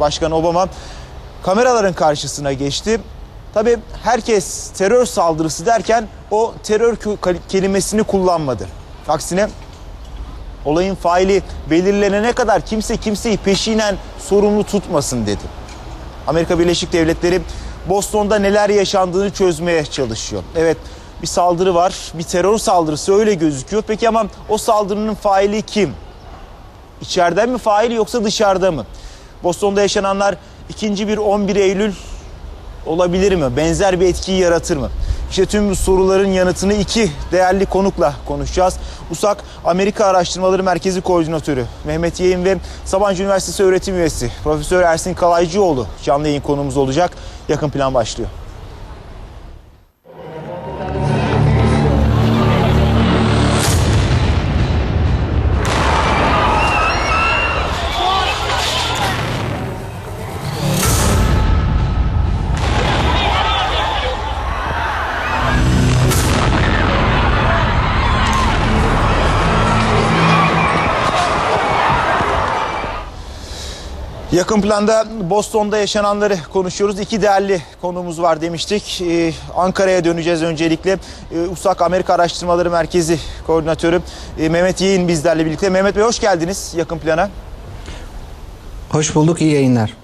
Başkanı Obama kameraların karşısına geçti. Tabii herkes terör saldırısı derken o terör kelimesini kullanmadı. Aksine olayın faili belirlenene kadar kimse kimseyi peşinen sorumlu tutmasın dedi. Amerika Birleşik Devletleri Boston'da neler yaşandığını çözmeye çalışıyor. Evet bir saldırı var, bir terör saldırısı öyle gözüküyor. Peki ama o saldırının faili kim? İçeriden mi fail yoksa dışarıda mı? Boston'da yaşananlar ikinci bir 11 Eylül olabilir mi? Benzer bir etkiyi yaratır mı? İşte tüm soruların yanıtını iki değerli konukla konuşacağız. USAK Amerika Araştırmaları Merkezi Koordinatörü Mehmet Yeğen ve Sabancı Üniversitesi öğretim üyesi Profesör Ersin Kalaycıoğlu canlı yayın konumuz olacak. Yakın plan başlıyor. Yakın planda Boston'da yaşananları konuşuyoruz. İki değerli konumuz var demiştik. Ee, Ankara'ya döneceğiz öncelikle. Ee, USAK Amerika Araştırmaları Merkezi Koordinatörü e, Mehmet Yeğin bizlerle birlikte. Mehmet Bey hoş geldiniz yakın plana. Hoş bulduk, iyi yayınlar.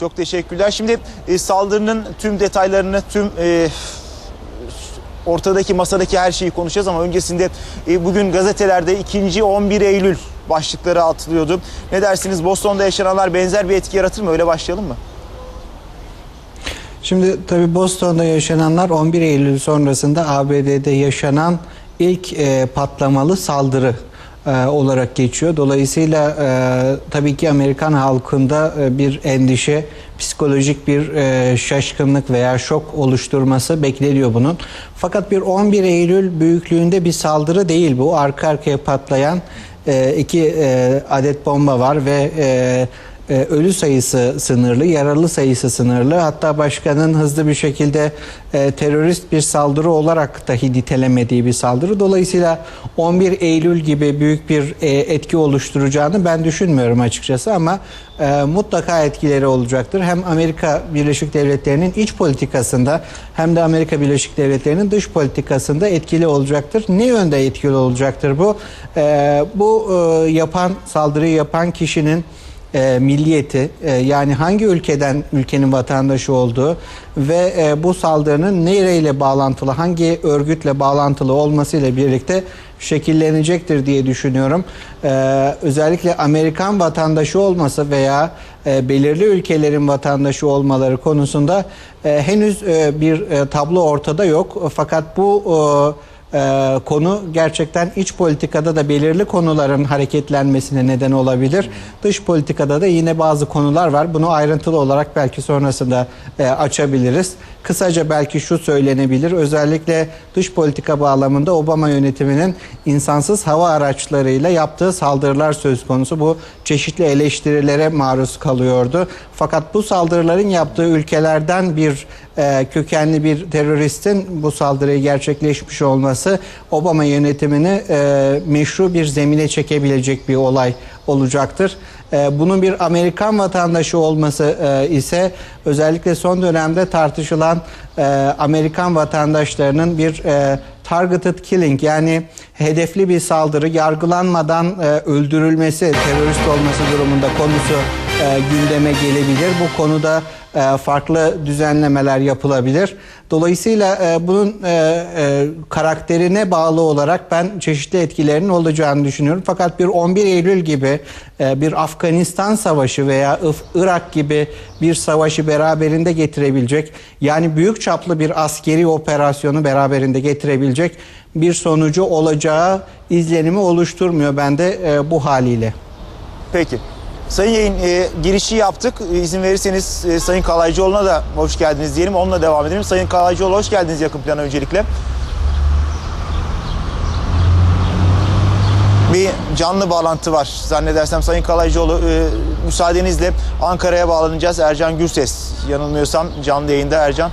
Çok teşekkürler. Şimdi e, saldırının tüm detaylarını, tüm e, ortadaki masadaki her şeyi konuşacağız ama öncesinde e, bugün gazetelerde ikinci 11 Eylül başlıkları atılıyordu. Ne dersiniz Boston'da yaşananlar benzer bir etki yaratır mı? Öyle başlayalım mı? Şimdi tabii Boston'da yaşananlar 11 Eylül sonrasında ABD'de yaşanan ilk e, patlamalı saldırı e, olarak geçiyor. Dolayısıyla e, tabii ki Amerikan halkında e, bir endişe, psikolojik bir e, şaşkınlık veya şok oluşturması bekleniyor bunun. Fakat bir 11 Eylül büyüklüğünde bir saldırı değil bu. Arka arkaya patlayan e, iki adet bomba var ve e, e, ölü sayısı sınırlı, yaralı sayısı sınırlı. Hatta başkanın hızlı bir şekilde e, terörist bir saldırı olarak dahi nitelemediği bir saldırı. Dolayısıyla 11 Eylül gibi büyük bir e, etki oluşturacağını ben düşünmüyorum açıkçası ama e, mutlaka etkileri olacaktır. Hem Amerika Birleşik Devletleri'nin iç politikasında hem de Amerika Birleşik Devletleri'nin dış politikasında etkili olacaktır. Ne yönde etkili olacaktır bu? Bu yapan, saldırıyı yapan kişinin e, milliyeti e, yani hangi ülkeden ülkenin vatandaşı olduğu ve e, bu saldırının nereyle bağlantılı hangi örgütle bağlantılı olmasıyla birlikte şekillenecektir diye düşünüyorum. E, özellikle Amerikan vatandaşı olması veya e, belirli ülkelerin vatandaşı olmaları konusunda e, henüz e, bir e, tablo ortada yok. Fakat bu e, ee, konu gerçekten iç politikada da belirli konuların hareketlenmesine neden olabilir. Dış politikada da yine bazı konular var. Bunu ayrıntılı olarak belki sonrasında e, açabiliriz. Kısaca belki şu söylenebilir. Özellikle dış politika bağlamında Obama yönetiminin insansız hava araçlarıyla yaptığı saldırılar söz konusu. Bu çeşitli eleştirilere maruz kalıyordu. Fakat bu saldırıların yaptığı ülkelerden bir e, kökenli bir teröristin bu saldırıyı gerçekleşmiş olması Obama yönetimini e, meşru bir zemine çekebilecek bir olay olacaktır. E, bunun bir Amerikan vatandaşı olması e, ise özellikle son dönemde tartışılan e, Amerikan vatandaşlarının bir e, targeted killing yani hedefli bir saldırı yargılanmadan öldürülmesi terörist olması durumunda konusu e, gündeme gelebilir. Bu konuda e, farklı düzenlemeler yapılabilir. Dolayısıyla e, bunun e, e, karakterine bağlı olarak ben çeşitli etkilerinin olacağını düşünüyorum. Fakat bir 11 Eylül gibi e, bir Afganistan savaşı veya Irak gibi bir savaşı beraberinde getirebilecek yani büyük çaplı bir askeri operasyonu beraberinde getirebilecek bir sonucu olacağı izlenimi oluşturmuyor bende e, bu haliyle. Peki. Sayın Yayın e, girişi yaptık. E, izin verirseniz e, Sayın Kalaycıoğlu'na da hoş geldiniz diyelim. Onunla devam edelim. Sayın Kalaycıoğlu hoş geldiniz yakın plana öncelikle. Bir canlı bağlantı var zannedersem Sayın Kalaycıoğlu. E, müsaadenizle Ankara'ya bağlanacağız. Ercan Gürses yanılmıyorsam canlı yayında Ercan.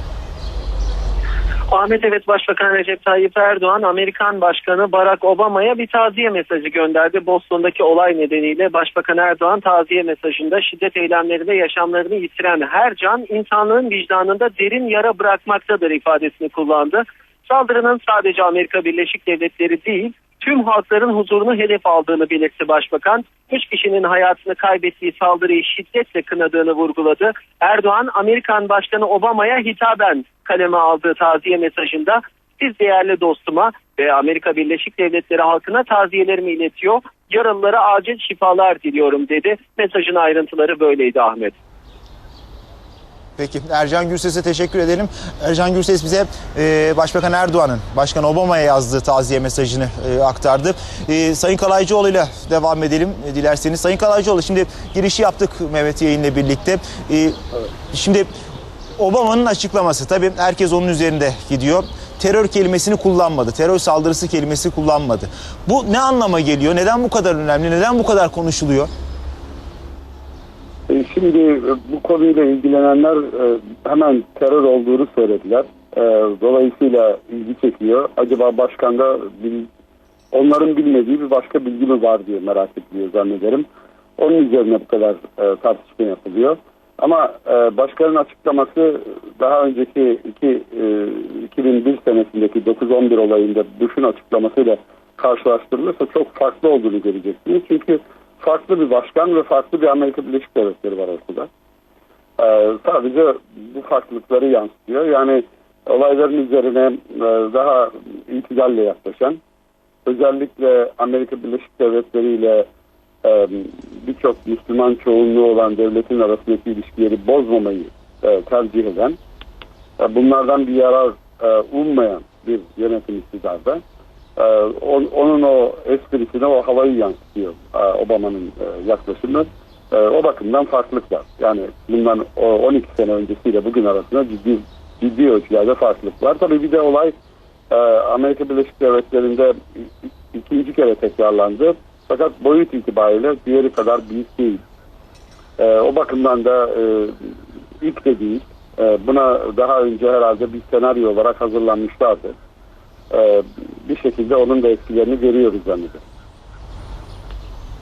Ahmet evet Başbakan Recep Tayyip Erdoğan Amerikan Başkanı Barack Obama'ya bir taziye mesajı gönderdi. Boston'daki olay nedeniyle Başbakan Erdoğan taziye mesajında şiddet eylemlerinde yaşamlarını yitiren her can insanlığın vicdanında derin yara bırakmaktadır ifadesini kullandı. Saldırının sadece Amerika Birleşik Devletleri değil tüm halkların huzurunu hedef aldığını belirtti Başbakan. Üç kişinin hayatını kaybettiği saldırıyı şiddetle kınadığını vurguladı. Erdoğan Amerikan Başkanı Obama'ya hitaben kaleme aldığı taziye mesajında siz değerli dostuma ve Amerika Birleşik Devletleri halkına taziyelerimi iletiyor. Yaralılara acil şifalar diliyorum dedi. Mesajın ayrıntıları böyleydi Ahmet. Peki Ercan Gürses'e teşekkür edelim. Ercan Gürses bize e, Başbakan Erdoğan'ın Başkan Obama'ya yazdığı taziye mesajını e, aktardı. E, Sayın Kalaycıoğlu ile devam edelim e, dilerseniz. Sayın Kalaycıoğlu şimdi girişi yaptık Mehmet Yayın'la birlikte. E, Şimdi Obama'nın açıklaması tabii herkes onun üzerinde gidiyor. Terör kelimesini kullanmadı. Terör saldırısı kelimesi kullanmadı. Bu ne anlama geliyor? Neden bu kadar önemli? Neden bu kadar konuşuluyor? Şimdi e, bu konuyla ilgilenenler e, hemen terör olduğunu söylediler. E, Dolayısıyla ilgi çekiyor. Acaba başkanda bil- onların bilmediği bir başka bilgi mi var diye merak ediliyor zannederim. Onun üzerine bu kadar tartışma yapılıyor. Ama başkanın açıklaması daha önceki iki, e, 2001 senesindeki 9-11 olayında Bush'un açıklamasıyla karşılaştırılırsa çok farklı olduğunu göreceksiniz. Çünkü farklı bir başkan ve farklı bir Amerika Birleşik Devletleri var ortada. Ee, sadece bu farklılıkları yansıtıyor. Yani olayların üzerine e, daha itidalle yaklaşan, özellikle Amerika Birleşik Devletleri ile e, birçok Müslüman çoğunluğu olan devletin arasındaki ilişkileri bozmamayı e, tercih eden, e, bunlardan bir yarar e, ummayan bir yönetim iktidarda. Ee, on- onun o esprisine o havayı yansıtıyor e, Obama'nın e, yaklaşımı. E, o bakımdan farklılık var. Yani bundan o 12 sene öncesiyle bugün arasında ciddi ciddi ölçülerde farklılık var. Tabii bir de olay Amerika Birleşik Devletleri'nde ikinci kere tekrarlandı. Fakat boyut itibariyle diğeri kadar büyük değil. O bakımdan da ilk de değil. Buna daha önce herhalde bir senaryo olarak hazırlanmışlardı. E, bir şekilde onun da etkilerini görüyoruz zannediyorum.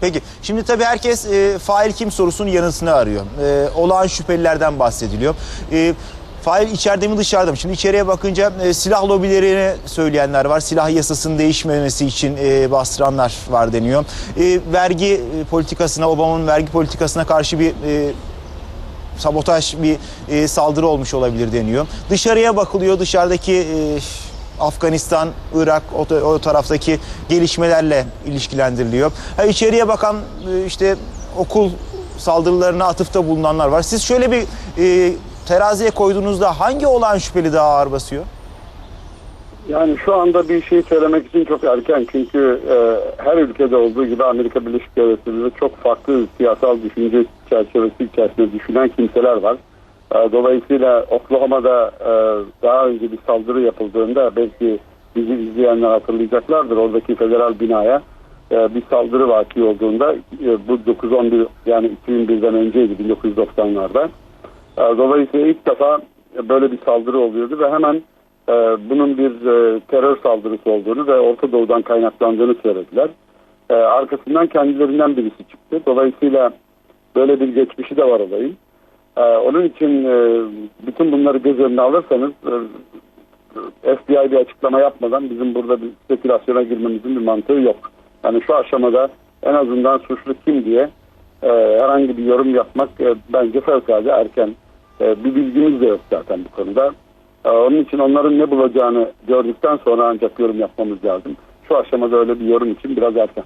Peki şimdi tabii herkes e, fail kim sorusunun yanısını arıyor. E, olağan şüphelilerden bahsediliyor. E, fail içeride mi dışarıda mı? Şimdi içeriye bakınca e, silah lobilerini söyleyenler var. Silah yasasının değişmemesi için e, bastıranlar var deniyor. E, vergi e, politikasına, Obama'nın vergi politikasına karşı bir e, sabotaj bir e, saldırı olmuş olabilir deniyor. Dışarıya bakılıyor. Dışarıdaki e, Afganistan, Irak o, o taraftaki gelişmelerle ilişkilendiriliyor. Ha, içeriye bakan e, işte okul saldırılarına atıfta bulunanlar var. Siz şöyle bir e, teraziye koyduğunuzda hangi olan şüpheli daha ağır basıyor? Yani şu anda bir şey söylemek için çok erken çünkü e, her ülkede olduğu gibi Amerika Birleşik Devletleri'nde çok farklı siyasal düşünce çerçevesi içerisinde düşünen kimseler var. E, dolayısıyla Oklahoma'da e, daha önce bir saldırı yapıldığında belki bizi izleyenler hatırlayacaklardır. Oradaki federal binaya e, bir saldırı vaki olduğunda e, bu 9-11 yani 2001'den önceydi 1990'larda. E, Dolayısıyla ilk defa böyle bir saldırı oluyordu ve hemen bunun bir terör saldırısı olduğunu ve Orta Doğu'dan kaynaklandığını söylediler. Arkasından kendilerinden birisi çıktı. Dolayısıyla böyle bir geçmişi de var olayın. E, onun için e, bütün bunları göz önüne alırsanız e, FBI bir açıklama yapmadan bizim burada bir spekülasyona girmemizin bir mantığı yok. Yani şu aşamada en azından suçlu kim diye e, herhangi bir yorum yapmak e, bence fevkalade erken. E, bir bilgimiz de yok zaten bu konuda. E, onun için onların ne bulacağını gördükten sonra ancak yorum yapmamız lazım. Şu aşamada öyle bir yorum için biraz erken.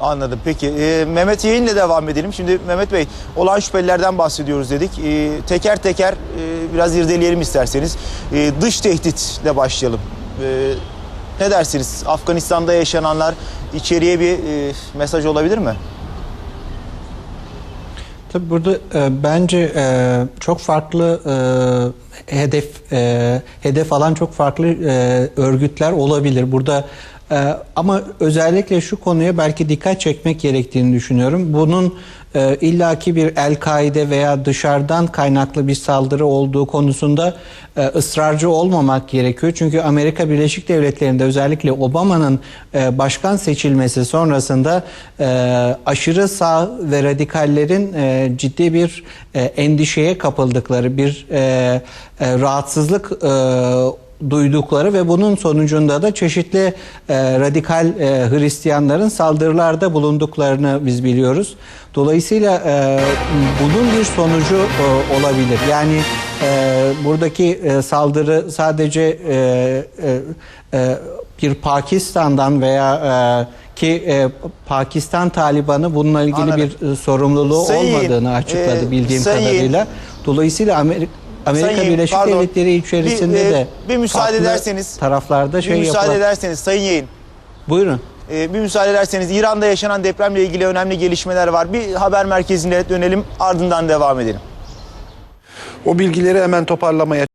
Anladım. Peki e, Mehmet Yayın'la devam edelim. Şimdi Mehmet Bey olan şüphelilerden bahsediyoruz dedik. E, teker teker e, biraz irdeleyelim isterseniz. E, dış tehditle başlayalım. E, ne dersiniz? Afganistan'da yaşananlar içeriye bir e, mesaj olabilir mi? Tabii burada e, bence e, çok farklı e, hedef e, hedef alan çok farklı e, örgütler olabilir. Burada Ee, ama özellikle şu konuya belki dikkat çekmek gerektiğini düşünüyorum. Bunun e, illaki bir El-Kaide veya dışarıdan kaynaklı bir saldırı olduğu konusunda e, ısrarcı olmamak gerekiyor. Çünkü Amerika Birleşik Devletleri'nde özellikle Obama'nın e, başkan seçilmesi sonrasında e, aşırı sağ ve radikallerin e, ciddi bir e, endişeye kapıldıkları bir e, e, rahatsızlık e, duydukları ve bunun sonucunda da çeşitli e, radikal e, Hristiyanların saldırılarda bulunduklarını biz biliyoruz. Dolayısıyla e, bunun bir sonucu e, olabilir. Yani e, buradaki e, saldırı sadece e, e, e, bir Pakistan'dan veya e, ki e, Pakistan Taliban'ı bununla ilgili Anladım. bir e, sorumluluğu Sayın, olmadığını açıkladı e, bildiğim sayın- kadarıyla. Dolayısıyla Amerika Amerika Sayın, Birleşik pardon. Devletleri içerisinde Bir, e, de bir müsaade ederseniz- taraflarda şey bir müsaade yapılan- ederseniz Sayın Yayın. Buyurun. Ee, bir müsaade ederseniz İran'da yaşanan depremle ilgili önemli gelişmeler var. Bir haber merkezine dönelim ardından devam edelim. O bilgileri hemen toparlamaya